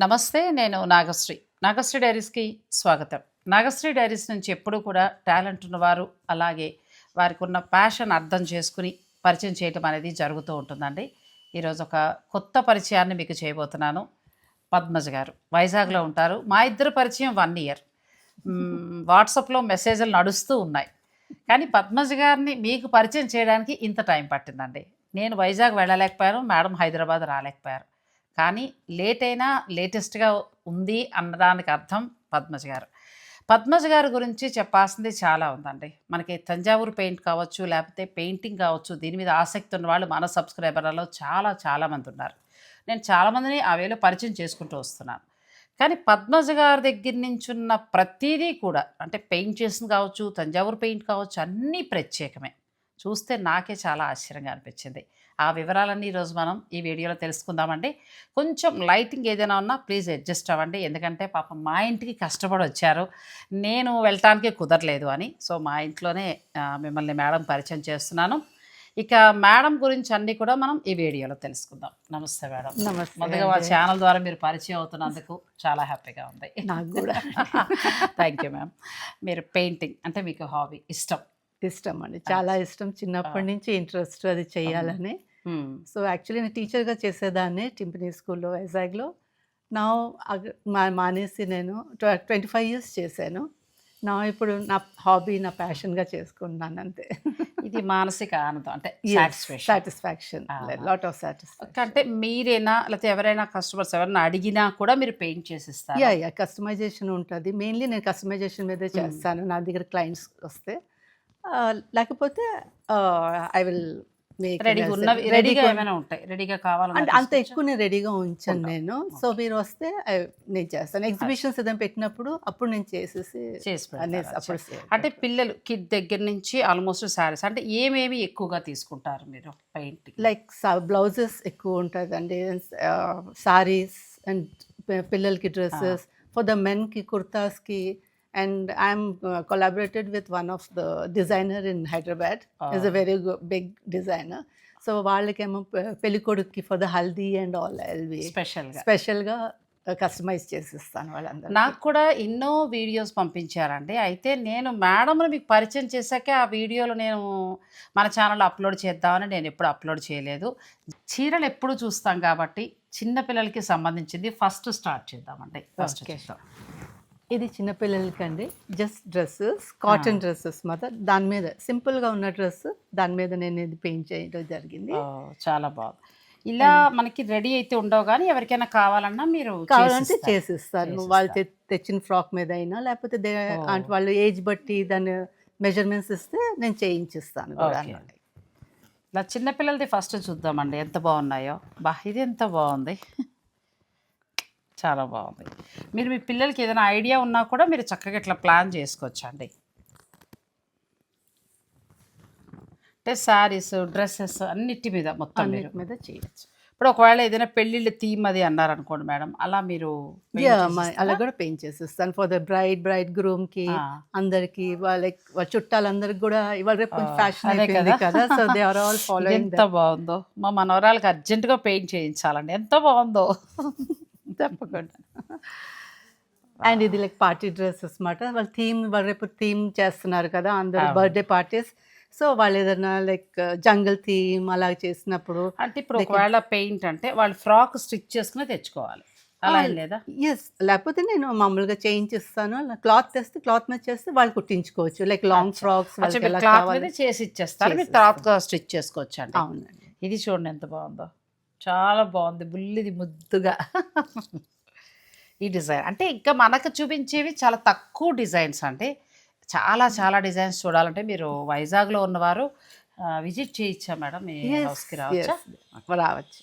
నమస్తే నేను నాగశ్రీ. నాగశ్రీ డైరీస్కి స్వాగతం. నాగశ్రీ డైరీస్ నుంచి ఎప్పుడూ కూడా టాలెంట్ ఉన్నవారు అలాగే వారికి ఉన్న ప్యాషన్ అర్థం చేసుకుని పరిచయం చేయటం అనేది జరుగుతూ ఉంటుందండి. ఈరోజు ఒక కొత్త పరిచయాన్ని మీకు చేయబోతున్నాను. పద్మజ గారు వైజాగ్లో ఉంటారు. మా ఇద్దరు పరిచయం వన్ ఇయర్. వాట్సాప్లో మెసేజ్లు నడుస్తూ ఉన్నాయి. కానీ పద్మజ గారిని మీకు పరిచయం చేయడానికి ఇంత టైం పట్టిందండి. నేను వైజాగ్ వెళ్ళలేకపోయాను మేడం హైదరాబాద్ రాలేకపోయారు. కానీ లేట్ అయినా లేటెస్ట్గా ఉంది అన్నదానికి అర్థం పద్మజ గారు. పద్మజ గారి గురించి చెప్పాల్సింది చాలా ఉందండి. మనకి తంజావూరు పెయింట్ కావచ్చు లేకపోతే పెయింటింగ్ కావచ్చు దీని మీద ఆసక్తి ఉన్న వాళ్ళు మన సబ్స్క్రైబర్లలో చాలా చాలామంది ఉన్నారు. నేను చాలామందిని ఆ వేలో పరిచయం చేసుకుంటూ వస్తున్నాను. కానీ పద్మజ గారి దగ్గర నుంచి ఉన్న ప్రతిదీ కూడా అంటే పెయింట్ చేసింది కావచ్చు తంజావూరు పెయింట్ కావచ్చు అన్నీ ప్రత్యేకమే. చూస్తే నాకే చాలా ఆశ్చర్యంగా అనిపించింది. ఆ వివరాలన్నీ ఈరోజు మనం ఈ వీడియోలో తెలుసుకుందామండి. కొంచెం లైటింగ్ ఏదైనా ఉన్నా ప్లీజ్ అడ్జస్ట్ అవ్వండి. ఎందుకంటే పాపం మా ఇంటికి కష్టపడి వచ్చారు. నేను వెళ్ళటానికి కుదరలేదు అని. సో మా ఇంట్లోనే మిమ్మల్ని మేడం పరిచయం చేస్తున్నాను. ఇక మేడం గురించి అన్నీ కూడా మనం ఈ వీడియోలో తెలుసుకుందాం. నమస్తే మేడం. నమస్తే ముందుగా మా ఛానల్ ద్వారా మీరు పరిచయం అవుతున్నందుకు చాలా హ్యాపీగా ఉంది. నాకు కూడా. Thank you ma'am. మీరు పెయింటింగ్ అంటే మీకు హాబీ ఇష్టం. ఇష్టం అండి చాలా ఇష్టం చిన్నప్పటి నుంచి ఇంట్రెస్ట్ అది చేయాలని. సో యాక్చువల్లీ నేను టీచర్గా చేసేదాన్ని టింపినీ స్కూల్లో వైజాగ్లో. నా మానేసి నేను ట్వంటీ ఫైవ్ ఇయర్స్ చేశాను. నా ఇప్పుడు నా హాబీ నా ప్యాషన్గా చేసుకుంటున్నాను అంతే. ఇది మానసిక ఆనందం అంటే సాటిస్ఫాక్షన్. Lot of satisfaction. అంటే మీరేనా లేకపోతే ఎవరైనా కస్టమర్స్ ఎవరైనా అడిగినా కూడా మీరు పెయింట్ చేసిస్తారు? Yeah yeah. కస్టమైజేషన్ ఉంటుంది. మెయిన్లీ నేను కస్టమైజేషన్ మీదే చేస్తాను. నా దగ్గర క్లయింట్స్ వస్తే. లేకపోతే ఐ విల్ రెడీగా ఉన్నవి రెడీగా ఏమైనా ఉంటాయి రెడీగా కావాలంటే అంత ఎక్కువ నేను రెడీగా ఉంచాను. నేను. సో మీరు వస్తే నేను చేస్తాను. ఎగ్జిబిషన్స్ ఏదైనా పెట్టినప్పుడు అప్పుడు నేను చేసేసి అప్పుడు అంటే పిల్లలు కిడ్ దగ్గర నుంచి ఆల్మోస్ట్ శారీస్ అంటే ఏమేమి ఎక్కువగా తీసుకుంటారు మీరు పెయింట్ లైక్ బ్లౌజెస్ ఎక్కువ ఉంటుందండి. సారీస్ అండ్ పిల్లలకి డ్రెస్సెస్. ఫర్ ద మెన్కి కుర్తాస్కి and I'm collaborated with one of the designer in Hyderabad is a very big designer so వాళ్ళకేమో పె- పెళ్ళి కొడుక్కి for the haldi and all LV స్పెషల్గా స్పెషల్గా కస్టమైజ్ చేసిస్తాను వాళ్ళందరూ నాకు కూడా ఎన్నో వీడియోస్ పంపించారండి. అయితే నేను మేడంని మీకు పరిచయం చేశాకే ఆ వీడియోలు నేను మన ఛానల్లో అప్లోడ్ చేద్దామని నేను ఎప్పుడు అప్లోడ్ చేయలేదు. చీరలు ఎప్పుడు చూస్తాం కాబట్టి చిన్న పిల్లలకి సంబంధించింది ఫస్ట్ స్టార్ట్ చేద్దామండి. First Okay. చూద్దాం. ఇది చిన్నపిల్లలకి అండి జస్ట్ డ్రెస్సెస్ కాటన్ డ్రెస్సెస్ మాత్రం దాని మీద సింపుల్గా ఉన్న డ్రెస్ దాని మీద నేను ఇది పెయింట్ చేయడం జరిగింది. చాలా బాగుంది. ఇలా మనకి రెడీ అయితే ఉండవు కానీ ఎవరికైనా కావాలన్నా మీరు కావాలంటే చేసిస్తారు. వాళ్ళు తెచ్చిన ఫ్రాక్ మీద అయినా లేకపోతే. అంటే వాళ్ళు ఏజ్ బట్టి దాని మెజర్మెంట్స్ ఇస్తే నేను చేయించిస్తాను కూడా. ఇలా చిన్నపిల్లలది ఫస్ట్ చూద్దామండి. ఎంత బాగున్నాయో. బా ఇది ఎంత బాగుంది. చాలా బాగుంది. మీరు మీ పిల్లలకి ఏదైనా ఐడియా ఉన్నా కూడా మీరు చక్కగా ఇట్లా ప్లాన్ చేసుకోవచ్చు అండి అంటే శారీస్ డ్రెస్సెస్ అన్నిటి మీద మొత్తం మీరు అన్నిటి మీద చేయొచ్చు. ఇప్పుడు ఒకవేళ ఏదైనా పెళ్ళిళ్ళ థీమ్ అది అన్నారు అనుకోండి మేడం అలా మీరు? అలా కూడా పెయింట్ చేసిస్తాను ఫర్ ద బ్రైడ్ బ్రైడ్ గ్రూమ్కి. అందరికి వాళ్ళ వాళ్ళ చుట్టాలందరికి కూడా ఇవాళ రేపు కొంచెం ఫ్యాషన్ అయిపోయింది కదా. So they are all following ఎంత బాగుందో. మా మనవరాలకి అర్జెంటుగా పెయింట్ చేయించాలండి. ఎంత బాగుందో. తప్పకుండా. అండ్ ఇది లైక్ పార్టీ డ్రెస్సెస్ మాట వాళ్ళ థీమ్ వాళ్ళ రేపు థీమ్ చేస్తున్నారు కదా అందరు. Birthday parties. సో వాళ్ళు ఏదైనా లైక్ జంగల్ థీమ్ అలా చేసినప్పుడు అంటే ఇప్పుడు ఒకవేళ పెయింట్ అంటే వాళ్ళు ఫ్రాక్ స్టిచ్ చేసుకుని తెచ్చుకోవాలి. అలా లేదా? ఎస్ లేకపోతే నేను మామూలుగా చేయించిస్తాను క్లాత్ తెస్తే క్లాత్ మీద చేస్తే వాళ్ళు కుట్టించుకోవచ్చు. లైక్ లాంగ్ ఫ్రాక్స్ క్లాత్ మీద చేసి ఇచ్చేస్తారు మీరు. తర్వాత స్టిచ్ చేసుకోవచ్చు అండి అవునండి. ఇది చూడండి ఎంత బాగుందో. చాలా బాగుంది. బుల్లిది ముద్దుగా. ఈ డిజైన్. అంటే ఇంకా మనకు చూపించేవి చాలా తక్కువ డిజైన్స్ అండి. చాలా చాలా డిజైన్స్ చూడాలంటే మీరు వైజాగ్లో ఉన్నవారు విజిట్ చేయొచ్చా మేడం? మీ హౌస్కి రావచ్చా. రావచ్చు.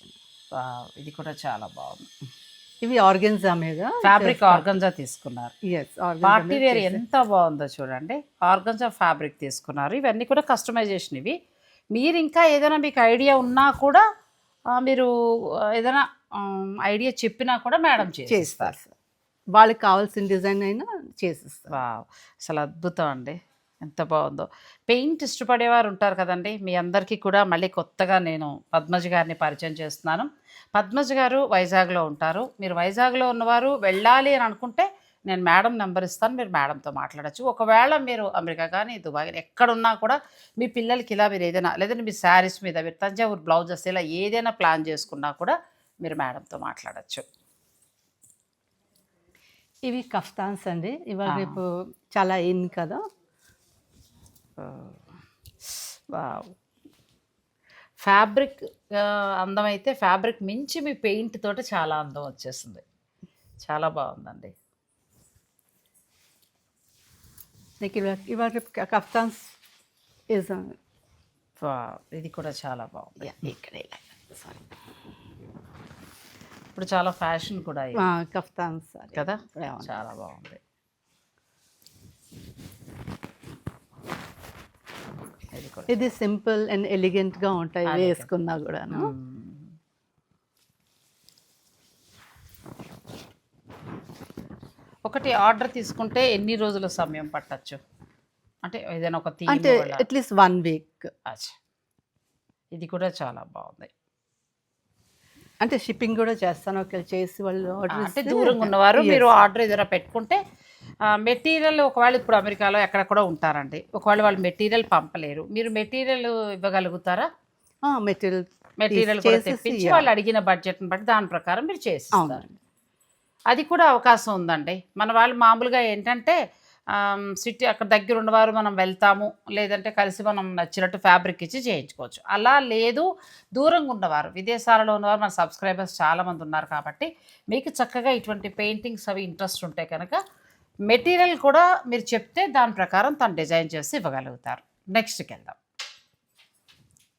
ఇది కూడా చాలా బాగుంది. ఇవి ఆర్గన్జా మీద ఫ్యాబ్రిక్ ఆర్గంజా తీసుకున్నారు. ఎస్ పార్టీ వేర్ ఎంత బాగుందో చూడండి. ఆర్గంజా ఫ్యాబ్రిక్ తీసుకున్నారు. ఇవన్నీ కూడా కస్టమైజేషన్ ఇవి. మీరు ఇంకా ఏదైనా మీకు ఐడియా ఉన్నా కూడా మీరు ఏదైనా ఐడియా చెప్పినా కూడా మేడం చేస్తారు చేస్తారు వాళ్ళకి కావాల్సిన డిజైన్ అయినా చేసిస్తారు. అసలు అద్భుతం అండి. ఎంత బాగుందో. పెయింట్ ఇష్టపడేవారు ఉంటారు కదండి. మీ అందరికీ కూడా మళ్ళీ కొత్తగా నేను పద్మజ గారిని పరిచయం చేస్తున్నాను. పద్మజ గారు వైజాగ్లో ఉంటారు. మీరు వైజాగ్లో ఉన్నవారు వెళ్ళాలి అని అనుకుంటే నేను మేడం నెంబర్ ఇస్తాను మీరు మేడంతో మాట్లాడచ్చు. ఒకవేళ మీరు అమెరికా కానీ దుబాయ్ కానీ ఎక్కడున్నా కూడా మీ పిల్లలకి ఇలా మీరు ఏదైనా లేదంటే మీ శారీస్ మీద మీరు తంజావూరు బ్లౌజెస్ ఇలా ఏదైనా ప్లాన్ చేసుకున్నా కూడా మీరు మేడంతో మాట్లాడచ్చు. ఇవి కఫ్తాన్స్ అండి. ఇవాళ. రేపు చాలా ఇన్ కదా. ఫ్యాబ్రిక్ అందమైతే ఫ్యాబ్రిక్ మించి మీ పెయింట్ తోటి చాలా అందం వచ్చేసింది. చాలా బాగుందండి. నీకు ఇవాళ రేపు కఫ్తాన్స్ వావ్, ఇది కూడా చాలా బాగుంది. ఇక్కడ సారీ ఇప్పుడు చాలా ఫ్యాషన్ కూడా కఫ్తాన్స్ కదా? అవును. చాలా బాగుంది. ఇది కూడా సింపుల్ అండ్ ఎలిగెంట్గా ఉంటాయి. వేసుకున్నా కూడాను. ఒకటి ఆర్డర్ తీసుకుంటే ఎన్ని రోజుల సమయం పట్టచ్చు? అంటే ఏదైనా ఒక థీమ్ అంటే అట్లీస్ట్ వన్ వీక్ ఇది కూడా చాలా బాగుంది. అంటే షిప్పింగ్ కూడా చేస్తాను ఒకవేళ చేసి వాళ్ళు ఆర్డర్ అంటే దూరంగా ఉన్నవారు మీరు ఆర్డర్ ఏదైనా పెట్టుకుంటే మెటీరియల్ ఒకవేళ ఇప్పుడు అమెరికాలో ఎక్కడ కూడా ఉంటారండి. ఒకవేళ వాళ్ళు మెటీరియల్ పంపలేరు. మీరు మెటీరియల్ ఇవ్వగలుగుతారా? మెటీరియల్ మెటీరియల్ కూడా తెప్పించి. వాళ్ళు అడిగిన బడ్జెట్ని బట్టి దాని ప్రకారం మీరు చేసి అవునండి. అది కూడా అవకాశం ఉందండి. మన వాళ్ళు మామూలుగా ఏంటంటే సిటీ అక్కడ దగ్గర ఉన్నవారు మనం వెళ్తాము లేదంటే కలిసి మనం నచ్చినట్టు ఫ్యాబ్రిక్ ఇచ్చి చేయించుకోవచ్చు. అలా లేదు దూరంగా ఉన్నవారు విదేశాలలో ఉన్నవారు మన సబ్స్క్రైబర్స్ చాలామంది ఉన్నారు కాబట్టి మీకు చక్కగా ఇటువంటి పెయింటింగ్స్ అవి ఇంట్రెస్ట్ ఉంటే కనుక మెటీరియల్ కూడా మీరు చెప్తే దాని ప్రకారం తను డిజైన్ చేసి ఇవ్వగలుగుతారు. నెక్స్ట్కి వెళ్దాం.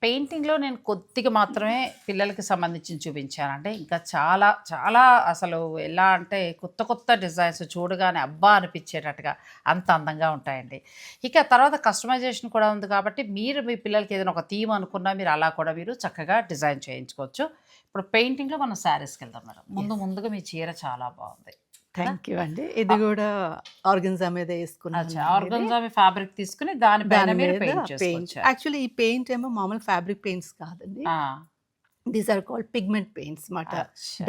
పెయింటింగ్లో నేను కొద్దిగా మాత్రమే పిల్లలకి సంబంధించి చూపించానంటే ఇంకా చాలా చాలా అసలు ఎలా అంటే కొత్త కొత్త డిజైన్స్ చూడగానే అబ్బా అనిపించేటట్టుగా అంత అందంగా ఉంటాయండి. ఇక తర్వాత కస్టమైజేషన్ కూడా ఉంది కాబట్టి మీరు మీ పిల్లలకి ఏదైనా ఒక థీమ్ అనుకున్నా మీరు అలా కూడా మీరు చక్కగా డిజైన్ చేయించుకోవచ్చు. ఇప్పుడు పెయింటింగ్లో మనం శారీస్కి వెళ్దాం మేడం. ముందు ముందుగా మీ చీర చాలా బాగుంది. థ్యాంక్ యూ అండి. ఇది కూడా ఆర్గన్జా మీద వేసుకున్నాను ఆర్గన్జా ఫ్యాబ్రిక్ తీసుకుని దాని పెయింట్ యాక్చువల్లీ ఈ పెయింట్ ఏమో మామూలు ఫ్యాబ్రిక్ పెయింట్స్ కాదండి. These are called pigment paints మాట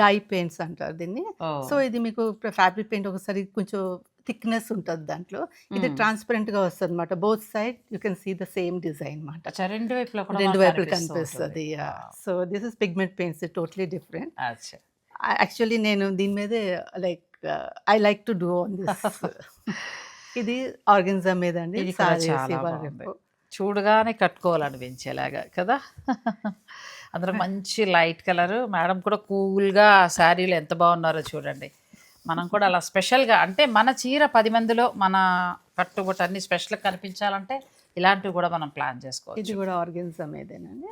డై పెయింట్స్ అంటారు దీన్ని. సో ఇది మీకు ఫ్యాబ్రిక్ పెయింట్ ఒకసారి కొంచెం థిక్నెస్ ఉంటుంది దాంట్లో. ఇది. ట్రాన్స్పరెంట్గా వస్తుంది అనమాట both side you can see the same design మాట అచ్చా రెండు వైపులా కనిపిస్తుంది. So this is pigment paints totally different actually నేను దీని మీదే like I like to do on this. ఇది ఆర్గన్జా మీద అండి ఇది కూడా sarees చాలా ఇవాళ బాగుంది. రేపు. చూడగానే కట్టుకోవాలనిపించేలాగా కదా? అందులో మంచి లైట్ కలర్. మేడం కూడా కూల్గా శారీలు ఎంత బాగున్నారో చూడండి. మనం కూడా అలా స్పెషల్గా అంటే మన చీర పది మందిలో మన కట్టుబొట్టు అన్ని స్పెషల్గా కనిపించాలంటే ఇలాంటివి కూడా మనం ప్లాన్ చేసుకోవచ్చు. ఇది కూడా ఆర్గన్జా మీదేనండి.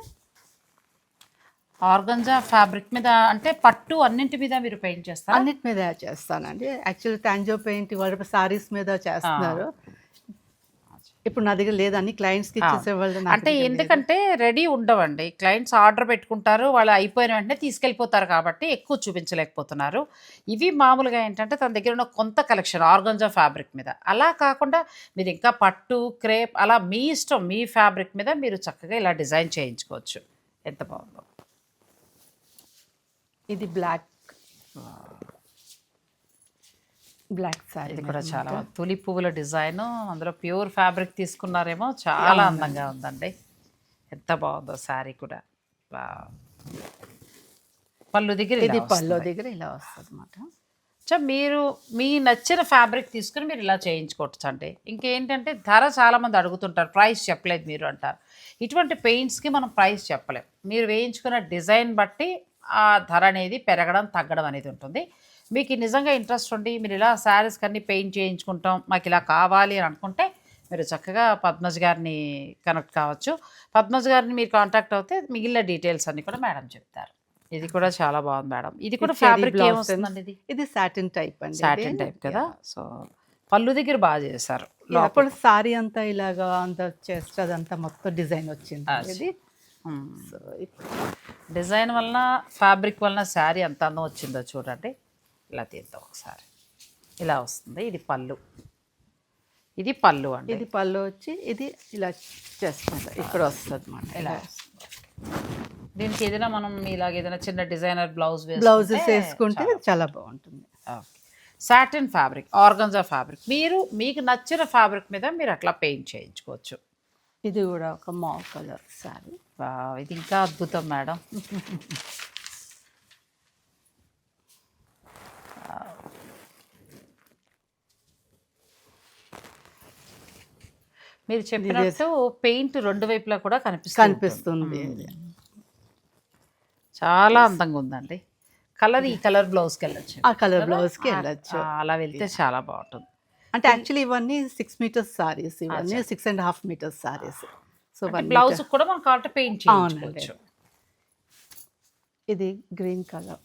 ఆర్గంజా ఫ్యాబ్రిక్ మీద అంటే పట్టు అన్నింటి మీద మీరు పెయింట్ చేస్తారు? అన్నిటి మీద చేస్తానండి. యాక్చువల్లీ టాంజో పెయింట్ వాళ్ళ సారీస్ మీద చేస్తున్నారు. ఇప్పుడు నా దగ్గర లేదు అన్ని క్లయింట్స్కి ఇచ్చేసే వాళ్ళు నా అంటే. ఎందుకంటే రెడీ ఉండవండి. క్లయింట్స్ ఆర్డర్ పెట్టుకుంటారు. వాళ్ళు అయిపోయిన వెంటనే తీసుకెళ్ళిపోతారు కాబట్టి ఎక్కువ చూపించలేకపోతున్నారు. ఇవి మామూలుగా ఏంటంటే తన దగ్గర ఉన్న కొంత కలెక్షన్ ఆర్గంజా ఫ్యాబ్రిక్ మీద. అలా కాకుండా మీరు ఇంకా పట్టు క్రేప్ అలా మీ ఇష్టం మీ ఫ్యాబ్రిక్ మీద మీరు చక్కగా ఇలా డిజైన్ చేయించుకోవచ్చు. ఎంత బాగుందో. ఇది బ్లాక్. బ్లాక్ సారీ ఇది కూడా చాలా. తులి పువ్వుల డిజైన్. అందులో ప్యూర్ ఫ్యాబ్రిక్ తీసుకున్నారేమో. చాలా అందంగా ఉందండి. ఎంత బాగుందో శారీ కూడా. పళ్ళు దగ్గర ఇది వస్తుంది. దగ్గర ఇలా వస్తుంది అనమాట సో మీరు మీ నచ్చిన ఫ్యాబ్రిక్ తీసుకుని మీరు ఇలా చేయించుకోవచ్చు అండి. ఇంకేంటంటే ధర చాలామంది అడుగుతుంటారు ప్రైస్ చెప్పలేదు మీరు అంటారు. ఇటువంటి పెయింట్స్కి మనం ప్రైస్ చెప్పలేం. మీరు వేయించుకున్న డిజైన్ బట్టి ఆ ధర అనేది పెరగడం తగ్గడం అనేది ఉంటుంది మీకు నిజంగా ఇంట్రెస్ట్ ఉండి మీరు ఇలా శారీస్ కన్నీ పెయింట్ చేయించుకుంటాం మాకు ఇలా కావాలి అని అనుకుంటే మీరు చక్కగా పద్మజ్ గారిని కనెక్ట్ కావచ్చు పద్మజ్ గారిని మీరు కాంటాక్ట్ అవుతే మిగిలిన డీటెయిల్స్ అన్నీ కూడా మేడం చెప్తారు ఇది కూడా చాలా బాగుంది మేడం ఇది కూడా ఫ్యాబ్రిక్. ఏమొస్తుందండి ఇది ఇది సాటిన్ టైప్ అండి సాటిన్. టైప్ కదా సో పళ్ళు దగ్గర బాగా చేశారు అప్పుడు సారీ అంతా ఇలాగా అంత చెస్ట్ అదంతా మొత్తం డిజైన్ వచ్చింది. ఇది. సో డిజైన్ వలన ఫ్యాబ్రిక్ వలన శారీ ఎంత అందం వచ్చిందో చూడండి. ఇలా తీద్దాం ఒకసారి. ఇలా వస్తుంది. ఇది పళ్ళు. ఇది పళ్ళు అండి. ఇది పళ్ళు వచ్చి ఇది ఇలా చేస్తుంది ఇక్కడ వస్తుంది అనమాట ఇలా. దీనికి ఏదైనా మనం ఇలాగ ఏదైనా చిన్న డిజైనర్ బ్లౌజ్ బ్లౌజెస్ వేసుకుంటే చాలా బాగుంటుంది. Satin fabric organza fabric. మీరు మీకు నచ్చిన ఫ్యాబ్రిక్ మీద మీరు అట్లా పెయింట్ చేయించుకోవచ్చు. ఇది కూడా ఒక మావ్ కలర్ సారీ వావ్, ఇది ఇంకా అద్భుతం మేడం. మీరు చెప్పినట్టు పెయింట్ రెండు వైపులా కూడా కనిపిస్తుంది. కనిపిస్తుంది. చాలా అందంగా ఉందండి. కలర్ ఈ కలర్ బ్లౌజ్కి వెళ్ళచ్చు. ఆ కలర్ బ్లౌజ్కి వెళ్ళచ్చు. అలా వెళ్తే చాలా బాగుంటుంది. అంటే యాక్చువల్లీ ఇవన్నీ సిక్స్ మీటర్స్ సారీస్ ఇవన్నీ six and half metres saris so blouse కూడా మనం కావాలంటే పెయింట్ చేయించుకోవచ్చు ఇది గ్రీన్ కలర్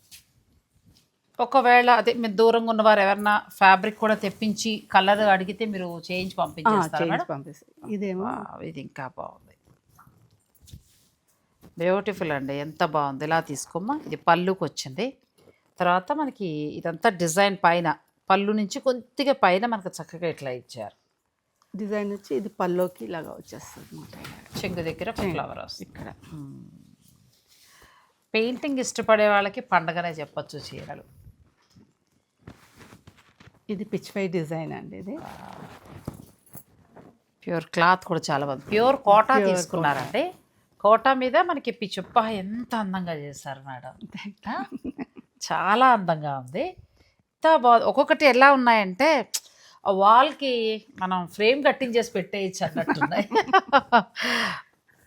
ఒకవేళ అదే మీరు దూరంగా ఉన్నవారు ఎవరన్నా ఫ్యాబ్రిక్ కూడా తెప్పించి కలర్ అడిగితే మీరు చేయించి పంపించేస్తారా ఇదేమో ఇది ఇంకా బాగుంది. బ్యూటిఫుల్ అండి ఎంత బాగుంది. ఇలా తీసుకోమ్మా. ఇది పళ్ళుకి వచ్చింది తర్వాత మనకి ఇదంతా డిజైన్ పైన పళ్ళు నుంచి కొద్దిగా పైన మనకు చక్కగా ఇట్లా ఇచ్చారు. డిజైన్ వచ్చి ఇది పల్లోకి ఇలాగా వచ్చేస్తుంది అనమాట చెంగు దగ్గర ఫ్లవర్ వస్తుంది. ఇక్కడ. పెయింటింగ్ ఇష్టపడే వాళ్ళకి పండగనే చెప్పొచ్చు చీరలు. ఇది పిచ్ పై డిజైన్ అండి ఇది. ప్యూర్ క్లాత్ కూడా చాలా బాగుంది. ప్యూర్ కోటా తీసుకున్నారండి. కోటా. మీద మనకి పిచ్చుప్ప ఎంత అందంగా చేశారు మేడం? చాలా అందంగా ఉంది. ఎంత బాగుంది ఒక్కొక్కటి ఎలా ఉన్నాయంటే ఆ వాల్కి మనం ఫ్రేమ్ కట్టించేసి పెట్టేయచ్చు అన్నట్టున్నాయి.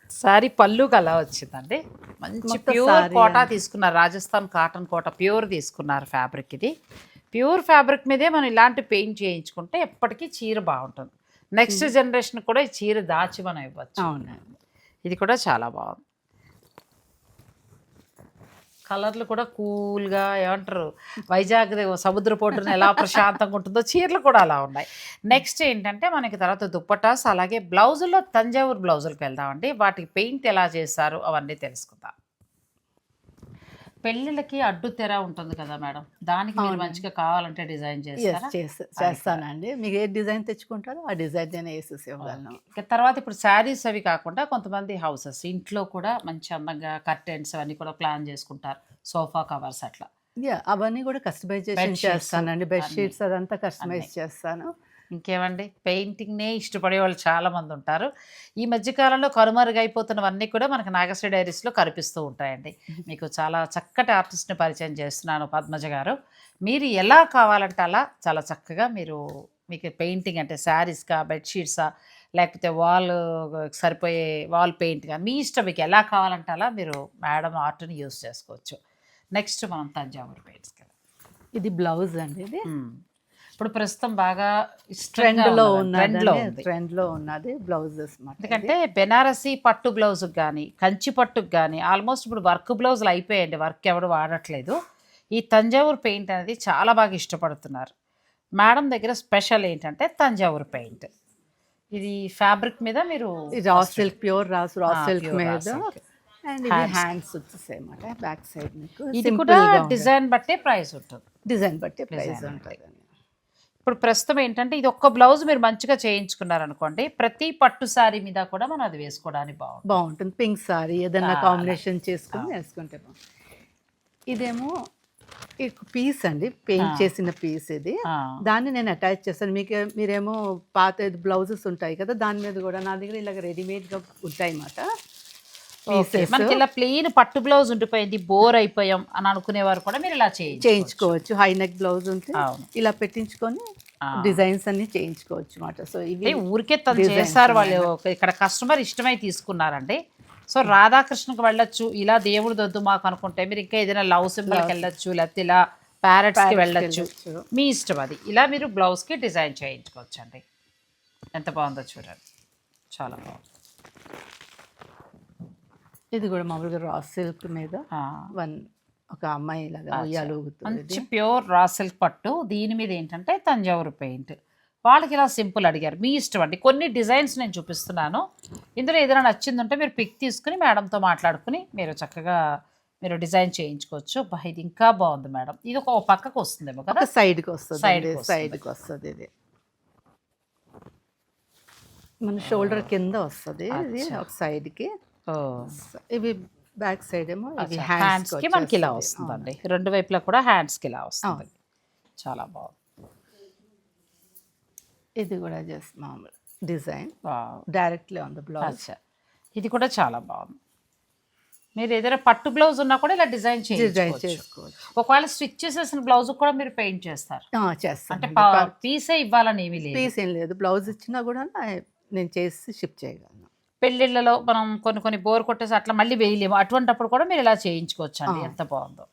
సారీ పళ్ళుకి అలా వచ్చిందండి. మంచి ప్యూర్ కోటా తీసుకున్నారు. రాజస్థాన్ కాటన్ కోట ప్యూర్ తీసుకున్నారు ఫ్యాబ్రిక్ ఇది. ప్యూర్ ఫ్యాబ్రిక్ మీదే మనం ఇలాంటి పెయింట్ చేయించుకుంటే ఎప్పటికీ చీర బాగుంటుంది. నెక్స్ట్ జనరేషన్ కూడా ఈ చీర దాచి మనం ఇవ్వచ్చు. ఇది కూడా చాలా బాగుంది. కలర్లు కూడా కూల్గా ఏమంటారు? వైజాగ్ సముద్ర పోటున ఎలా ప్రశాంతంగా ఉంటుందో చీరలు కూడా అలా ఉన్నాయి. నెక్స్ట్ ఏంటంటే మనకి తర్వాత దుప్పటాస్ అలాగే బ్లౌజుల్లో తంజావూరు బ్లౌజులకు వెళ్దామండి. వాటికి పెయింట్ ఎలా చేస్తారు అవన్నీ తెలుసుకుందాం. పెళ్ళిళ్ళకి అడ్డు తెర ఉంటుంది కదా మేడం? దానికి మీరు మంచిగా కావాలంటే డిజైన్ చేస్తారా? చేస్తానండి. మీకు ఏ డిజైన్ తెచ్చుకుంటారో ఆ డిజైన్ నేను వేసేసి ఇవ్వగలను. ఇక తర్వాత ఇప్పుడు శారీస్ అవి కాకుండా కొంతమంది హౌసెస్ ఇంట్లో కూడా మంచి అందంగా కర్టెన్స్ అవన్నీ కూడా ప్లాన్ చేసుకుంటారు. సోఫా కవర్స్ అట్లా. అవన్నీ కూడా కస్టమైజేషన్ Bedsheets చేస్తానండి. బెడ్షీట్స్ అదంతా కస్టమైజ్ చేస్తాను. ఇంకేమండి? పెయింటింగ్నే ఇష్టపడే వాళ్ళు చాలా మంది ఉంటారు ఈ మధ్యకాలంలో కనుమరుగైపోతున్నవన్నీ కూడా మనకి నాగశ్రీ డైరీస్లో కనిపిస్తూ ఉంటాయండి. మీకు చాలా చక్కటి ఆర్టిస్ట్ని పరిచయం చేస్తున్నాను పద్మజ గారు. మీరు ఎలా కావాలంటే అలా చాలా చక్కగా మీరు మీకు పెయింటింగ్ అంటే శారీస్కా బెడ్షీట్సా లేకపోతే వాల్ సరిపోయే వాల్ పెయింట్ కానీ మీ ఇష్టం మీకు ఎలా కావాలంటే అలా మీరు మేడం ఆర్ట్ని యూస్ చేసుకోవచ్చు. నెక్స్ట్ మనం తంజావూరు పెయింట్స్ కదా. ఇది బ్లౌజ్ అండి ఇది ఇప్పుడు ప్రస్తుతం బాగా ట్రెండ్లో ఉన్నది. ట్రెండ్లో ఉంది. ట్రెండ్లో ఉన్నది బ్లౌజెస్ ఎందుకంటే బెనారసి పట్టు బ్లౌజ్కి కానీ కంచి పట్టుకు కానీ ఆల్మోస్ట్ ఇప్పుడు వర్క్ బ్లౌజులు అయిపోయాయండి. వర్క్ ఎవడు వాడట్లేదు. ఈ తంజావూరు పెయింట్ అనేది చాలా బాగా ఇష్టపడుతున్నారు. మేడం దగ్గర స్పెషల్ ఏంటంటే తంజావూరు పెయింట్ ఇది ఫ్యాబ్రిక్ మీద మీరు raw silk pure raw raw silk మీద. అండ్ ఇది హ్యాండ్స్ బ్యాక్ సైడ్ మీకు. ఇది కూడా డిజైన్ బట్టే ప్రైస్ ఉంటుంది. డిజైన్ బట్టి ప్రైస్ ఉంటుంది ఇప్పుడు ప్రస్తుతం ఏంటంటే ఇది ఒక్క బ్లౌజ్ మీరు మంచిగా చేయించుకున్నారనుకోండి ప్రతి పట్టు శారీ మీద కూడా మనం అది వేసుకోవడానికి బాగుంటుంది. బాగుంటుంది. పింక్ సారీ ఏదైనా చాలా. కాంబినేషన్ చేసుకుని వేసుకుంటే బాగుంటుంది. ఇదేమో ఈ పీస్ అండి పెయింట్ చేసిన పీస్ ఇది. దాన్ని నేను అటాచ్ చేస్తాను. మీకు మీరేమో పాత బ్లౌజెస్ ఉంటాయి కదా దాని మీద కూడా నా దగ్గర ఇలాగ రెడీమేడ్గా ఉంటాయి అన్నమాట మనకి ఇలా ప్లెయిన్ పట్టు బ్లౌజ్ ఉండిపోయింది బోర్ అయిపోయాం అని అనుకునేవారు కూడా మీరు ఇలా చేయించు చేయించుకోవచ్చు. హై నెక్ బ్లౌజ్ ఉంటే. ఇలా పెట్టించుకొని. డిజైన్స్ అన్ని చేయించుకోవచ్చు అన్నమాట. సో ఇవి ఊరికే తను చేశారు వాళ్ళు ఇక్కడ కస్టమర్ ఇష్టమై తీసుకున్నారండి. సో రాధాకృష్ణకి వెళ్ళొచ్చు ఇలా దేవుడు దొద్దు మాకు అనుకుంటే మీరు ఇంకా ఏదైనా లవ్ సింబల్కి వెళ్ళొచ్చు లేకపోతే ఇలా ప్యారెట్స్కి వెళ్ళొచ్చు. మీ ఇష్టం అది. ఇలా మీరు బ్లౌజ్కి డిజైన్ చేయించుకోవచ్చు అండి ఎంత బాగుందో చూడండి. చాలా బాగుంది. ఇది కూడా మామూలుగా రా సిల్క్ మీద వన్ ఒక అమ్మాయి ఊగుతుంది మంచి ప్యూర్ రా సిల్క్ పట్టు. దీని మీద ఏంటంటే తంజావూరు పెయింట్ వాళ్ళకి ఇలా సింపుల్ అడిగారు. మీ ఇష్టం అండి. కొన్ని డిజైన్స్ నేను చూపిస్తున్నాను. ఇందులో ఏదైనా నచ్చిందంటే మీరు పిక్ తీసుకుని మేడంతో మాట్లాడుకుని మీరు చక్కగా మీరు డిజైన్ చేయించుకోవచ్చు. ఇది ఇంకా బాగుంది మేడం. ఇది ఒక పక్కకు వస్తుందేమో కదా? ఒక సైడ్కి వస్తుంది వస్తుంది. సైడ్కి వస్తుంది ఇది. మన షోల్డర్ కింద వస్తుంది. ఇది. ఒక సైడ్కి ఓ ఇవి బ్యాక్ సైడ్ ఏమో ఇవి హ్యాండ్స్ హ్యాండ్స్కి మనకి ఇలా వస్తుందండి. రెండు వైపులా కూడా హ్యాండ్స్కి ఇలా వస్తుంది చాలా బాగుంది. ఇది కూడా జస్ట్ మామూలు design. Directly on the blouse ఇది కూడా చాలా బాగుంది. మీరు ఏదైనా పట్టు బ్లౌజ్ ఉన్నా కూడా ఇలా డిజైన్ చేసుకోవచ్చు. ఒకవేళ స్టిచ్ చేసేసిన బ్లౌజ్ కూడా మీరు పెయింట్ చేస్తారు. అంటే పీసే ఇవ్వాలని ఏమీ లేదు. పీస్ ఏం లేదు. బ్లౌజ్ ఇచ్చినా కూడా నేను చేసి షిప్ చేయగలను. పెళ్ళిళ్ళలో మనం కొన్ని కొన్ని బోర్ కొట్టేసి అట్లా మళ్ళీ వేయలేము. అటువంటప్పుడు కూడా మీరు ఇలా చేయించుకోవచ్చు అండి. ఎంత బాగుందో.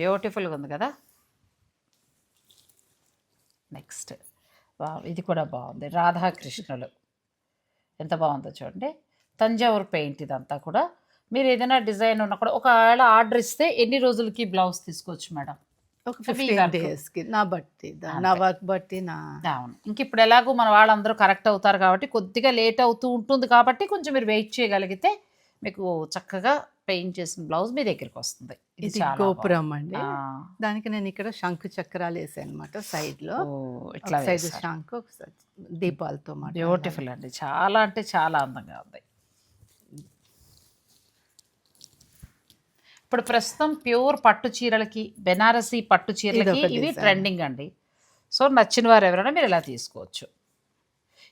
బ్యూటిఫుల్గా ఉంది కదా? నెక్స్ట్ ఇది కూడా బాగుంది. రాధాకృష్ణులు. ఎంత బాగుందో చూడండి. తంజావూరు పెయింట్ ఇదంతా కూడా. మీరు ఏదైనా డిజైన్ ఉన్నా కూడా ఒకవేళ ఆర్డర్ ఇస్తే ఎన్ని రోజులకి బ్లౌజ్ తీసుకోవచ్చు మేడం? ఒక ఫిఫ్టీన్ work. డేస్కి నా బట్టి నా వర్క్ బట్టి నా అవును. ఇంక ఇప్పుడు ఎలాగో మన వాళ్ళందరూ కరెక్ట్ అవుతారు కాబట్టి కొద్దిగా లేట్ అవుతూ ఉంటుంది కాబట్టి కొంచెం మీరు వెయిట్ చేయగలిగితే మీకు చక్కగా పెయింట్ చేసిన బ్లౌజ్ మీ దగ్గరికి వస్తుంది. ఇది గోపురం అండి. దానికి నేను ఇక్కడ శంకు చక్రాలు వేసాను అనమాట సైడ్లో సైడ్ శంకు సైడ్ దీపాలతో మాట బ్యూటిఫుల్ అండి. చాలా అంటే చాలా అందంగా ఉంది. ఇప్పుడు ప్రస్తుతం ప్యూర్ పట్టు చీరలకి బెనారసీ పట్టు చీరలకి ఇవి. ట్రెండింగ్ అండి. సో నచ్చిన వారు ఎవరైనా మీరు ఇలా తీసుకోవచ్చు.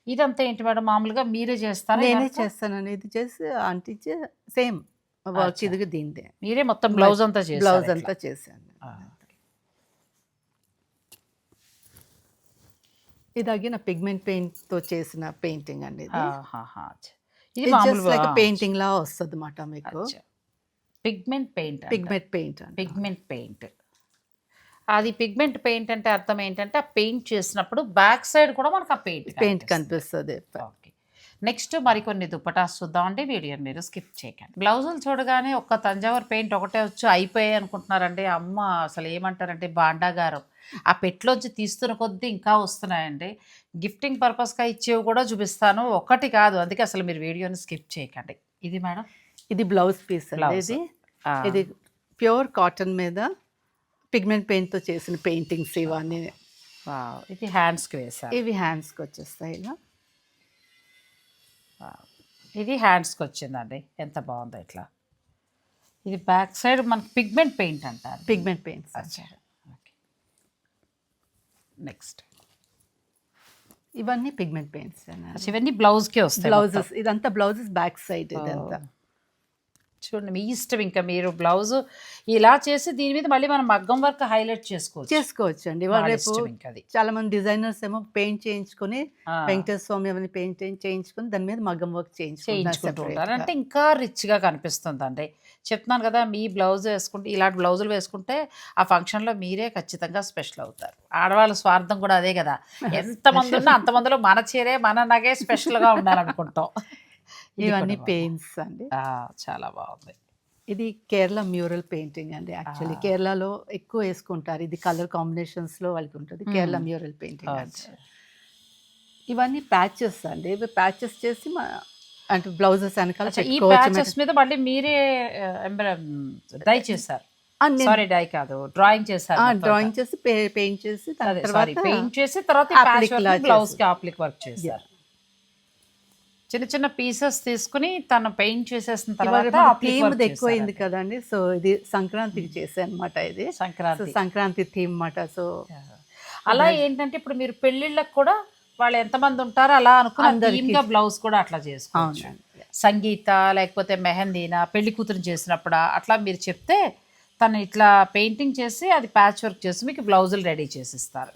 ఇదంతా ఏంటి మేడం? మామూలుగా మీరే చేస్తారా? నేనే? చేస్తాను ఇది చేసి అంటించి సేమ్ వర్క్. ఇది దీందే మీరే మొత్తం బ్లౌజ్ అంతా చేస్తారు బ్లౌజ్. అంతా చేశాను. ఆ. ఇది అగిన పిగ్మెంట్ పెయింట్తో చేసిన పెయింటింగ్ అండి ఇది. పెయింటింగ్ లా వస్తుంది అన్నమాట మీకు pigment paint pigment paint pigment paint. అది పిగ్మెంట్ పెయింట్ అంటే అర్థం ఏంటంటే ఆ పెయింట్ చేసినప్పుడు బ్యాక్ సైడ్ కూడా మనకు ఆ పెయింట్ పెయింట్ కనిపిస్తుంది. ఓకే. నెక్స్ట్ మరికొన్ని దుప్పటాస్ చూద్దామండి వీడియోని మీరు స్కిప్ చేయకండి. బ్లౌజులు చూడగానే ఒక్క తంజావూరు పెయింట్ ఒకటే వచ్చి అయిపోయాయి అనుకుంటున్నారండి. అమ్మ అసలు ఏమంటారంటే బాండాగారం ఆ పెట్లోంచి తీస్తున్న కొద్దీ ఇంకా వస్తున్నాయండి. గిఫ్టింగ్ పర్పస్గా ఇచ్చేవి కూడా చూపిస్తాను. ఒకటి కాదు. అందుకే అసలు మీరు వీడియోని స్కిప్ చేయకండి. ఇది మేడం ఇది బ్లౌజ్ పీస్ Blouse. ఇది. ప్యూర్ కాటన్ మీద పిగ్మెంట్ పెయింట్తో చేసిన పెయింటింగ్స్ ఇవన్నీ. ఇది హ్యాండ్స్కి వేసారు ఇవి హ్యాండ్స్కి వచ్చేస్తాయి ఇలా. ఇది హ్యాండ్స్కి వచ్చిందండి. ఎంత బాగుందో ఇట్లా. ఇది బ్యాక్ సైడ్ మనకి పిగ్మెంట్ పెయింట్ అంటారు. Pigment okay. నెక్స్ట్. ఇవన్నీ పిగ్మెంట్ పెయింట్స్ ఇవన్నీ బ్లౌజ్కే వస్తాయి బ్లౌజెస్. ఇదంతా బ్లౌజెస్ బ్యాక్ సైడ్. ఇదంతా. చూడండి మీ ఇష్టం ఇంకా మీరు బ్లౌజ్ ఇలా చేసి దీని మీద మళ్ళీ మనం మగ్గం వర్క్ హైలైట్ చేసుకోవచ్చు. చేసుకోవచ్చు అండి రేపు చాలా మంది డిజైనర్స్ ఏమో పెయింట్ చేయించుకొని వెంకటేశ్వర స్వామి పెయింట్ చేయించుకొని దాని మీద మగ్గం వర్క్ చేయించుకుంటూ చేయించుకుంటారు అంటే ఇంకా రిచ్గా కనిపిస్తుంది అండి చెప్తున్నాను కదా మీ బ్లౌజ్ వేసుకుంటే ఇలాంటి బ్లౌజులు వేసుకుంటే ఆ ఫంక్షన్లో మీరే ఖచ్చితంగా స్పెషల్ అవుతారు. ఆడవాళ్ళ స్వార్థం కూడా అదే కదా. ఎంతమంది ఉన్నా అంతమందిలో మన చీరే మన నగే స్పెషల్గా ఉండాలనుకుంటాం. ఇది ఇవన్నీ పెయింట్స్ అండి. చాలా బాగుంది. ఇది కేరళ మ్యూరల్ పెయింటింగ్ అండి యాక్చువల్లీ. కేరళలో ఎక్కువ వేసుకుంటారు. ఇది కలర్ కాంబినేషన్స్లో వాళ్ళకి ఉంటుంది కేరళ. మ్యూరల్ పెయింటింగ్ అంటే. ఇవన్నీ ప్యాచెస్ అండి. ఇవి ప్యాచెస్ చేసి మా అంటే బ్లౌజెస్ వెనకాల ఈ ప్యాచెస్ మీద మళ్ళీ మీరే డై చేశారు. సారీ డై కాదు. డ్రాయింగ్ చేశారు డ్రాయింగ్ చేసి పెయింట్ చేసి తర్వాత పెయింట్ చేసి తర్వాత బ్లౌజ్. కి అప్లిక్ వర్క్ చేశారు. చిన్న చిన్న పీసెస్ తీసుకుని తను పెయింట్ చేసేసిన తర్వాత థీమ్ ఎక్కువైంది. కదండి. సో ఇది సంక్రాంతికి చేశాను అనమాట ఇది సంక్రాంతి. సంక్రాంతి థీమ్ అన్నమాట. సో అలా ఏంటంటే ఇప్పుడు మీరు పెళ్ళిళ్ళకి కూడా వాళ్ళు ఎంతమంది ఉంటారో అలా అనుకుని బ్లౌజ్ కూడా అట్లా చేసుకోవచ్చు. సంగీత లేకపోతే మెహందీనా పెళ్ళి కూతురు చేసినప్పుడు? అట్లా మీరు చెప్తే తను ఇట్లా పెయింటింగ్ చేసి అది ప్యాచ్ వర్క్ చేసి మీకు బ్లౌజులు రెడీ చేసిస్తారు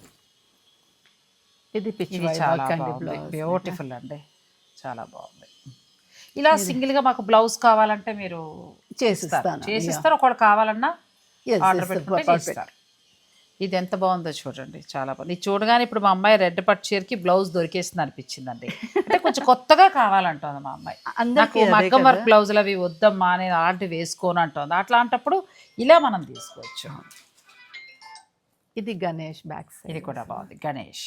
ఇది పిచ్చి బ్యూటిఫుల్ అండి. చాలా బాగుంది. ఇలా సింగిల్గా మాకు బ్లౌజ్ కావాలంటే మీరు. చేసిస్తాను. చేసిస్తారు. ఒకటి కావాలన్నా ఆర్డర్ పెట్టుకుంటే. చేస్తారు. ఇది ఎంత బాగుందో చూడండి. చాలా బాగుంది. ఇది చూడగానే ఇప్పుడు మా అమ్మాయి రెడ్ పట్టు చీరకి బ్లౌజ్ దొరికేసింది అనిపించిందండి. అంటే కొంచెం కొత్తగా కావాలంటుంది మా అమ్మాయి. అందరికీ నాకు మగ్గం. వర్క్ బ్లౌజులు అవి వద్దమ్మా నేను అలాంటివి వేసుకోను అంటుంది. అట్లాంటప్పుడు ఇలా మనం తీసుకోవచ్చు. ఇది గణేష్ బ్యాక్ సైడ్ ఇది కూడా బాగుంది. గణేష్.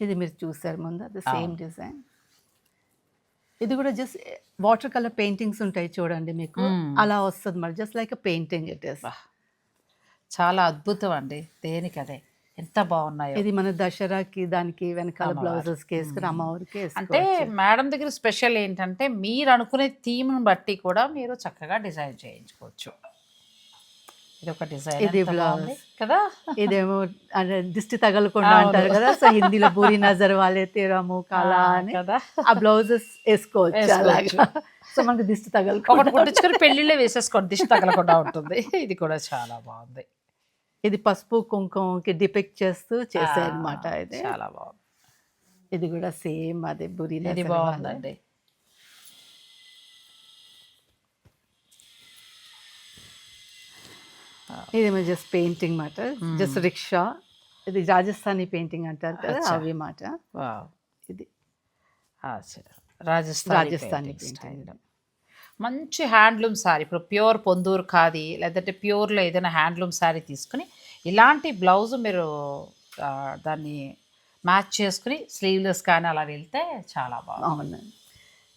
ఇది మీరు చూసారు ముందు అది సేమ్. డిజైన్. ఇది కూడా జస్ట్ వాటర్ కలర్ పెయింటింగ్స్ ఉంటాయి చూడండి మీకు మ్మ్. అలా వస్తుంది మరి just like painting it is. చాలా అద్భుతం అండి దేనికి అదే ఎంత బాగున్నాయో ఇది మన దసరాకి దానికి వెనకాల. బ్లౌజెస్కి వేసుకుని మ్మ్. అమ్మవారికి అంటే. మేడం దగ్గర స్పెషల్ ఏంటంటే మీరు అనుకునే థీమ్ను బట్టి కూడా మీరు చక్కగా డిజైన్ చేయించుకోవచ్చు ఇది ఒక డిజైన్ ఇది blouse. కదా ఇదేమో దిష్టి తగలకుండా. అంటారు కదా సో హిందీలో బూరి నజర్ వాళ్ళే తీరము కాలా అని కదా ఆ బ్లౌజెస్ వేసుకోవచ్చు. అలాగా సో మనకు దిష్టి ఒకటి తగలకుండా కుట్టించుకొని పెళ్ళిళ్ళే వేసేసుకోండి దిష్టి తగలకుండా ఉంటుంది ఇది కూడా చాలా బాగుంది ఇది పసుపు కుంకుమకి డిపెక్ట్ చేస్తూ చేసే అనమాట ఇది చాలా బాగుంది ఇది కూడా సేమ్ అదే బురి. బాగుందండి ఇదేమో జస్ట్ పెయింటింగ్ మాట. జస్ట్ రిక్షా ఇది రాజస్థానీ పెయింటింగ్ అంటారు కదా. అవి మాట. ఇది. ఆ, సరే. రాజస్థానీ రాజస్థానీ. మంచి హ్యాండ్లూమ్ శారీ ఇప్పుడు ప్యూర్ పొందూరు ఖాదీ లేదంటే ప్యూర్లో ఏదైనా హ్యాండ్లూమ్ శారీ తీసుకుని ఇలాంటి బ్లౌజ్ మీరు దాన్ని మ్యాచ్ చేసుకుని స్లీవ్లెస్ కానీ అలా వెళ్తే చాలా బాగుంది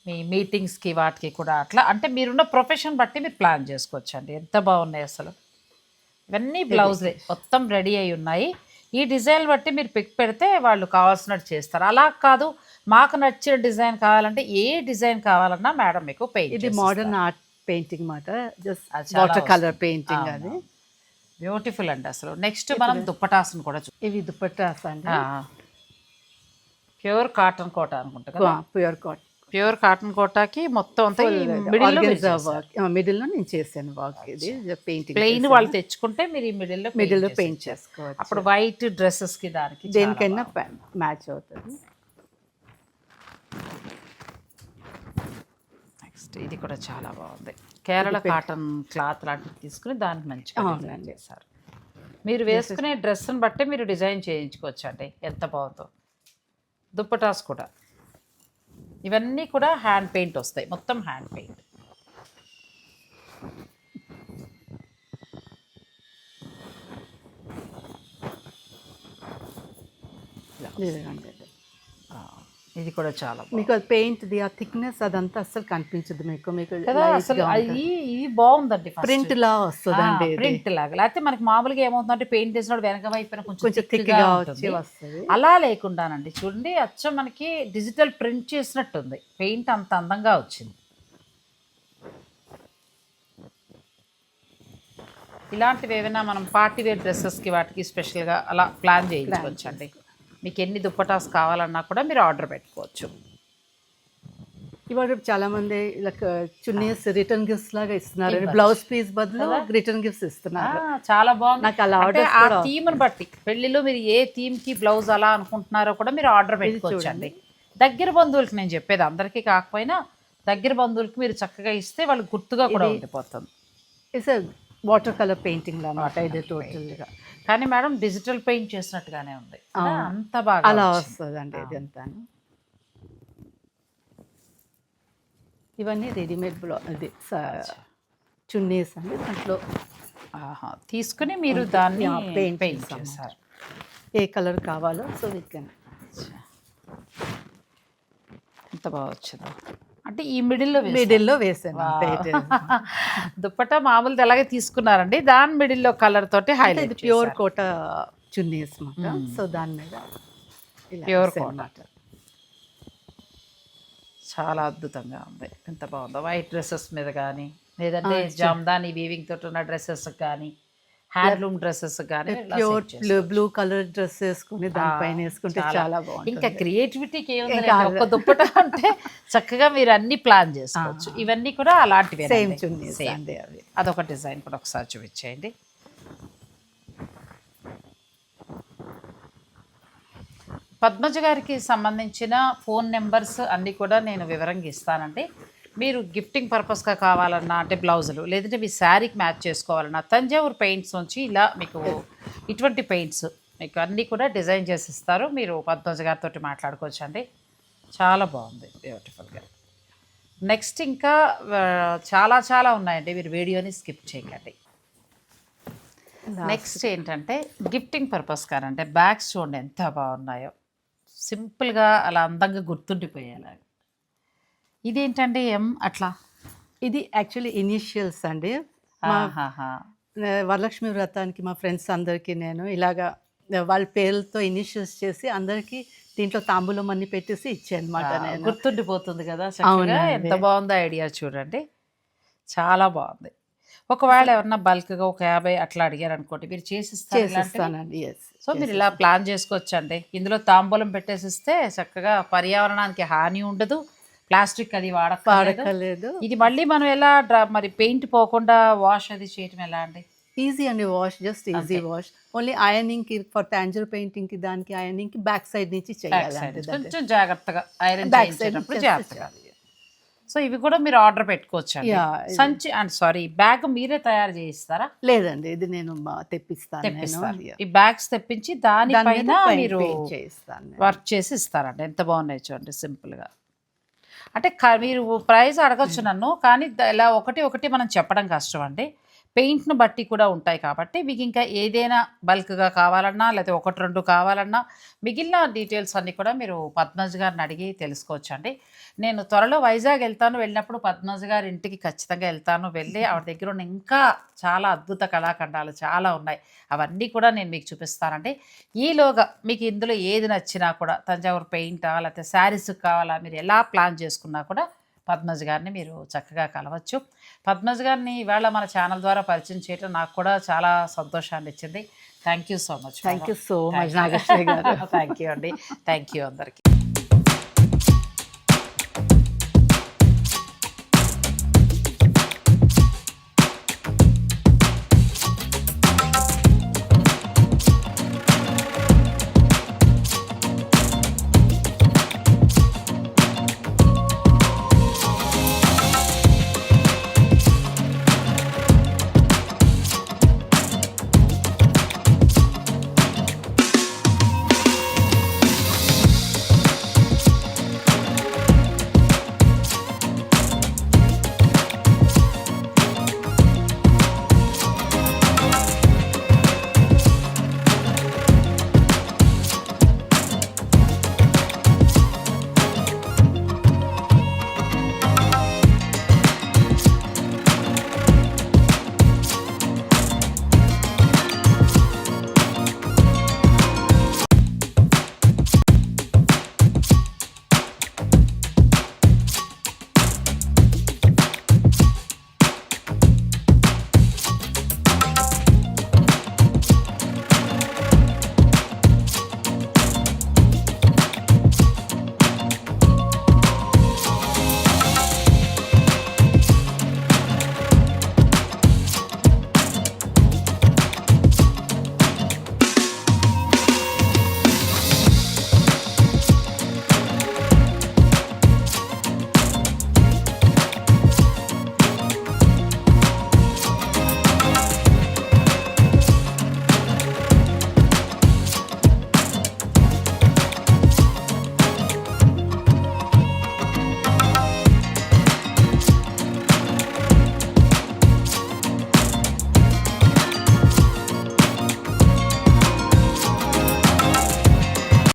మీ మీటింగ్స్కి వాటికి కూడా అట్లా. అంటే మీరున్న ప్రొఫెషన్ బట్టి మీరు ప్లాన్ చేసుకోవచ్చు అండి ఎంత బాగున్నాయి అసలు? ఇవన్నీ బ్లౌజ్లే మొత్తం రెడీ అయి ఉన్నాయి. ఈ డిజైన్ బట్టి మీరు పిక్ పెడితే వాళ్ళు కావాల్సినట్టు చేస్తారు. అలా కాదు మాకు నచ్చిన డిజైన్ కావాలంటే ఏ డిజైన్ కావాలన్నా మేడం మీకు పెయింట్ ఇది మోడర్న్ ఆర్ట్ పెయింటింగ్ మాట. Just water colour. పెయింటింగ్ అది. బ్యూటిఫుల్ అండి అసలు. నెక్స్ట్ మనం దుప్పటాసును కూడా చూ ఇవి దుపట్టాస్ అండి. ప్యూర్ కాటన్ కోట అనుకుంటా ప్యూర్ కాట్ ప్యూర్ కాటన్ కోటాకి మొత్తం అంతా మిడిల్ వర్క్ మిడిల్లో నేను చేశాను వర్క్ ఇది పెయింటింగ్ ప్లెయిన్ వాళ్ళు తెచ్చుకుంటే మీరు ఈ మిడిల్లో మిడిల్లో పెయింట్ చేసుకోవచ్చు. అప్పుడు వైట్ డ్రెస్సెస్కి దానికి దేనికైనా మ్యాచ్ అవుతుంది. నెక్స్ట్ ఇది కూడా చాలా బాగుంది. కేరళ కాటన్ క్లాత్ లాంటివి తీసుకుని దానికి మంచిగా డిజైన్. చేశారు. మీరు వేసుకునే డ్రెస్ని బట్టి మీరు డిజైన్ చేయించుకోవచ్చు అండి. ఎంత బాగుందో. దుప్పటాస్ కూడా. ఇవన్నీ కూడా హ్యాండ్ పెయింట్ వస్తాయి. మొత్తం హ్యాండ్ పెయింట్. ఇదిగోండి. ఇది. కూడా చాలా బాగుంది. మీకు అది పెయింట్ ది ఆ థిక్నెస్ అదంతా అస్సలు కనిపించదు మీకు. మీకు కదా అసలు అది ఇది బాగుందండి ప్రింట్ లా వస్తుందండి. ప్రింట్ లాగా. లేకపోతే మనకి మామూలుగా ఏమవుతుందంటే పెయింట్ వేసినప్పుడు వెనక వైపున కొంచెం కొంచెం thick థిక్గా గా ఉంటుంది. వచ్చి వస్తుంది. అలా లేకుండానండి. చూడండి అచ్చం మనకి డిజిటల్ ప్రింట్ చేసినట్టుంది. పెయింట్ అంత అందంగా వచ్చింది. ఇలాంటివి ఏమైనా మనం పార్టీ వేర్ డ్రెస్సెస్కి వాటికి స్పెషల్గా అలా ప్లాన్ చేయించుకోవచ్చు అండి. మీకు ఎన్ని దుప్పటాస్ కావాలన్నా కూడా మీరు ఆర్డర్ పెట్టుకోవచ్చు. ఇవాళ చాలా మంది ఇలా చున్నీస్ రిటర్న్ గిఫ్ట్స్ లాగా ఇస్తున్నారు. బ్లౌజ్ పీస్ బదులు రిటర్న్ గిఫ్ట్స్ ఇస్తున్నారు. చాలా బాగుంది. నాకు అలా orders ఆ థీమ్ని బట్టి పెళ్ళిలో మీరు ఏ థీమ్కి బ్లౌజ్ అలా అనుకుంటున్నారో కూడా మీరు ఆర్డర్ పెట్టుకోవచ్చు అండి దగ్గర బంధువులకి నేను చెప్పేది అందరికీ కాకపోయినా దగ్గర బంధువులకి మీరు చక్కగా ఇస్తే వాళ్ళకి గుర్తుగా కూడా ఉండిపోతుంది. ఇట్స్ వాటర్ కలర్ పెయింటింగ్ అన్నమాట ఇది టోటల్గా కానీ మేడం డిజిటల్ పెయింట్ చేసినట్టుగానే ఉంది? అంత బాగా అలా. వస్తుందండి ఇది అంతా ఇవన్నీ రెడీమేడ్ బ్లౌ ఇది చున్నీస్ అండి దాంట్లో. ఆహా. తీసుకుని మీరు దాన్ని పెయింట్ చేస్తాము. చేశారు. ఏ కలర్ కావాలో సో వీ కెన్ ఎంత బాగా వచ్చిందో. అంటే ఈ మిడిల్లో మిడిల్లో వేసాను. దుప్పట మామూలుది అలాగే తీసుకున్నారండి. దాని మిడిల్లో కలర్ తోటి హైలైట్ ప్యూర్ కోట చున్నీస్ మాట. సో దాని మీద వేసాను కోట. చాలా అద్భుతంగా ఉంది. ఎంత బాగుందో. వైట్ డ్రెస్సెస్ మీద కానీ లేదంటే జామ్దాని వీవింగ్ తోటి ఉన్న డ్రెస్సెస్ కానీ హ్యాండ్లూమ్ డ్రెస్సెస్ కానీ ప్యూర్ బ్లూ కలర్ డ్రెస్ వేసుకుని దానిపైన వేసుకుంటే చాలా. బాగుంటుంది. ఇంకా క్రియేటివిటీకి ఏముంది ఒక దుప్పట అంటే చక్కగా మీరు అన్ని ప్లాన్ చేసుకోవచ్చు. ఇవన్నీ కూడా అలాంటివి సేమ్ చున్నీస్ అండి అవి. అదొక డిజైన్ కూడా ఒకసారి చూపించేయండి. పద్మజ గారికి సంబంధించిన ఫోన్ నెంబర్స్ అన్నీ కూడా నేను వివరంగా ఇస్తానండి. మీరు గిఫ్టింగ్ పర్పస్గా కావాలన్నా అంటే బ్లౌజులు లేదంటే మీ శారీకి మ్యాచ్ చేసుకోవాలన్నా తంజావూరు పెయింట్స్ నుంచి ఇలా మీకు ఇటువంటి పెయింట్స్ మీకు అన్నీ కూడా డిజైన్ చేసి ఇస్తారు. మీరు పద్మజ గారితో మాట్లాడుకోవచ్చు అండి చాలా బాగుంది. బ్యూటిఫుల్గా నెక్స్ట్ ఇంకా చాలా చాలా ఉన్నాయండి. మీరు వీడియోని స్కిప్ చేయకండి. నెక్స్ట్ ఏంటంటే గిఫ్టింగ్ పర్పస్ కానంటే బ్యాగ్స్ చూడండి ఎంత బాగున్నాయో. సింపుల్గా అలా అందంగా గుర్తుండిపోయేలా ఇదేంటండి ఎం అట్లా? ఇది యాక్చువల్లీ ఇనిషియల్స్ అండి. వరలక్ష్మి వ్రతానికి మా ఫ్రెండ్స్ అందరికీ నేను ఇలాగా వాళ్ళ పేర్లతో ఇనిషియల్స్ చేసి అందరికి దీంట్లో తాంబూలం అన్ని పెట్టేసి ఇచ్చే అనమాట గుర్తుండిపోతుంది కదా. ఎంత బాగుందో ఐడియా చూడండి. చాలా బాగుంది. ఒకవేళ ఎవరన్నా బల్క్గా ఒక యాభై అట్లా అడిగారు అనుకోండి మీరు? చేసిస్తానండి సో మీరు ఇలా ప్లాన్ చేసుకోవచ్చండి. ఇందులో తాంబూలం పెట్టేసిస్తే చక్కగా పర్యావరణానికి హాని ఉండదు ప్లాస్టిక్ అది వాడకలేదు ఇది మళ్ళీ మనం ఎలా మరి పెయింట్ పోకుండా వాష్ అది చేయటం ఎలా అండి? ఈజీ అండి wash just easy. Wash. Only ఐరనింగ్కి for Tanjore పెయింటింగ్కి దానికి ఐరనింగ్కి బ్యాక్ సైడ్ నుంచి బ్యాక్ సైడ్ చేయాలి కొంచెం జాగ్రత్తగా ఐరన్ చేయించేటప్పుడు just జాగ్రత్తగా. సో ఇవి కూడా మీరు ఆర్డర్ పెట్టుకోవచ్చు సంచి అండ్ సారీ బ్యాగ్ మీరే తయారు చేయిస్తారా? లేదండి ఇది నేను తెప్పిస్తాను. ఈ బ్యాగ్స్ తెప్పించి దాని మీద దానిపైన మీరు. వర్క్ చేసి ఇస్తారండి. ఎంత బాగున్నాయి చూడండి సింపుల్గా. అంటే క- మీరు ప్రైస్ అడగచ్చు నన్ను కానీ ఇలా ఒకటి ఒకటి మనం చెప్పడం కష్టం అండి. పెయింట్ను బట్టి కూడా ఉంటాయి కాబట్టి మీకు ఇంకా ఏదైనా బల్క్గా కావాలన్నా లేకపోతే ఒకటి రెండు కావాలన్నా మిగిలిన డీటెయిల్స్ అన్నీ కూడా మీరు పద్మజ్ గారిని అడిగి తెలుసుకోవచ్చండి. నేను త్వరలో వైజాగ్ వెళ్తాను. వెళ్ళినప్పుడు పద్మజ్ గారి ఇంటికి ఖచ్చితంగా వెళ్తాను. వెళ్ళి ఆవిడ దగ్గర ఉన్న ఇంకా చాలా అద్భుత కళాఖండాలు చాలా ఉన్నాయి. అవన్నీ కూడా నేను మీకు చూపిస్తానండి. ఈలోగా మీకు ఇందులో ఏది నచ్చినా కూడా తంజావూరు పెయింటా లేకపోతే శారీస్ కావాలా మీరు ఎలా ప్లాన్ చేసుకున్నా కూడా పద్మజ్ గారిని మీరు చక్కగా కలవచ్చు. పద్మజ్ గారిని ఇవాళ మన ఛానల్ ద్వారా పరిచయం చేయడం నాకు కూడా చాలా సంతోషాన్ని ఇచ్చింది. Thank you so much thank you so much Nagashri గారు. థ్యాంక్ యూ అండి. థ్యాంక్ యూ అందరికీ.